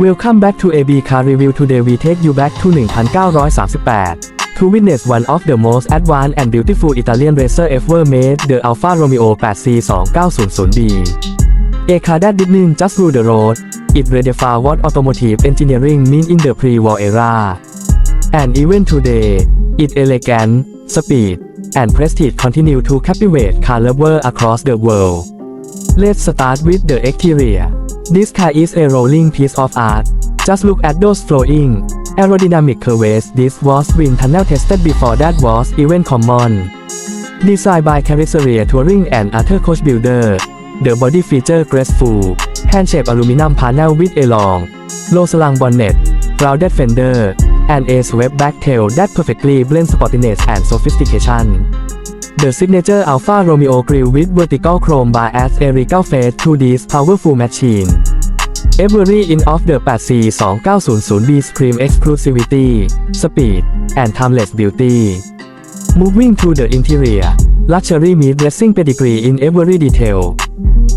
Welcome back to AB Car Review Today. We take you back to 1938 to witness one of the most advanced and beautiful Italian racer ever made the Alfa Romeo 8C 2900B A car that didn't just rule the road. It redefined what automotive engineering mean in the pre-war era. And even today its elegance speed and prestige continue to captivate car lovers across the world. Let's start with the exterior. This car is a rolling piece of art. Just look at those flowing, aerodynamic curves. This was wind tunnel tested before that was even common. Designed by Carrozzeria Touring and Arthur Coach Builder, the body feature graceful, hand-shaped aluminum panel with a long, low-slung bonnet, rounded fender, and a swept back tail that perfectly blends sportiness and sophistication. The signature Alpha Romeo grille with vertical chrome bar adds Erica face to this powerful machine. Every inch of the 8C 2900B scream exclusivity, speed, and timeless beauty. Moving to the interior, luxury meets racing pedigree in every detail.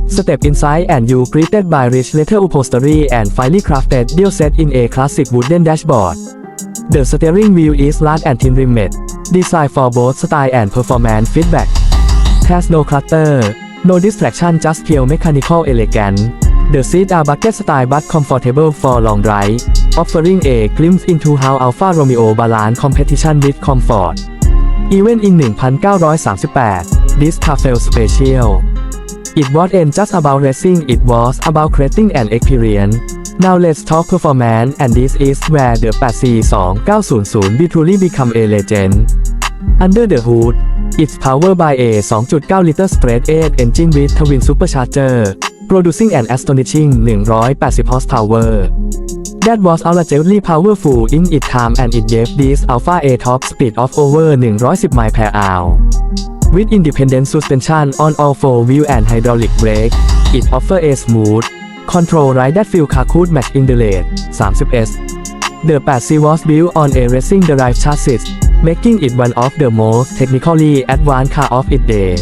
Step inside and you greeted by rich leather upholstery and finely crafted deal set in a classic wooden dashboard. The steering wheel is large and thin rimmed, Design for both style and performance feedback. Has no clutter, no distraction just pure mechanical elegance. The seats are bucket style but comfortable for long drive, offering a glimpse into how Alfa Romeo balance competition with comfort. Even in 1938, this car felt special. It wasn't just about racing, it was about creating an experience. Now let's talk performance and this is where the 8C 2900B t u l y become a legend. Under the hood, it's powered by a 2.9-liter straight 8 engine with twin supercharger, producing an astonishing 180 horsepower. That was outrageously powerful in its time and it gave this Alpha a top speed of over 110 miles per hour. With independent suspension on all four wheel and hydraulic brake, it offers a smooth, control ride that feel could match in the late 30s. The 8C was built on a racing derived chassis, making it one of the most technically advanced car of its day.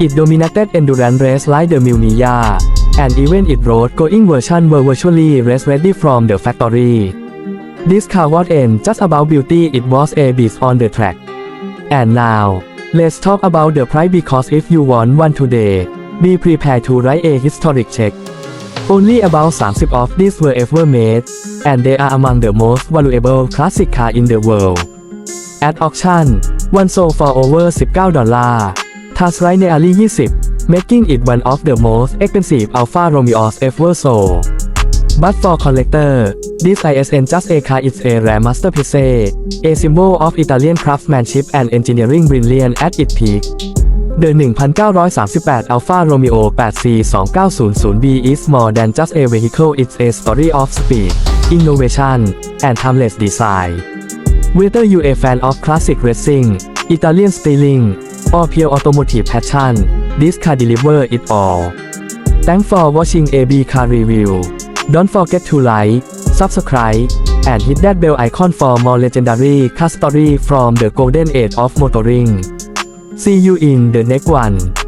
It dominated endurance race like the Mil Miglia, and even its road-going version were virtually race-ready from the factory. This car wasn't just about beauty, it was a beast on the track. And now, let's talk about the price because if you want one today, be prepared to write a historic check. Only about 30 of these were ever made, and they are among the most valuable classic car in the world. At auction, one sold for over 19 dollars. Thus, right ใน early 20, making it one of the most expensive Alfa Romeos ever sold. But for collector, this ISN just a car is a rare masterpiece, eh? a symbol of Italian craftsmanship and engineering brilliance at its peak. The 1938 Alfa Romeo 8C 2900B is more than just a vehicle it's a story of speed, innovation, and timeless design. Whether you're a fan of classic racing, Italian styling, or pure automotive passion, this car delivers it all. Thanks for watching AB Car Review. Don't forget to like, subscribe, and hit that bell icon for more legendary car story from the golden age of motoring. See you in the next one.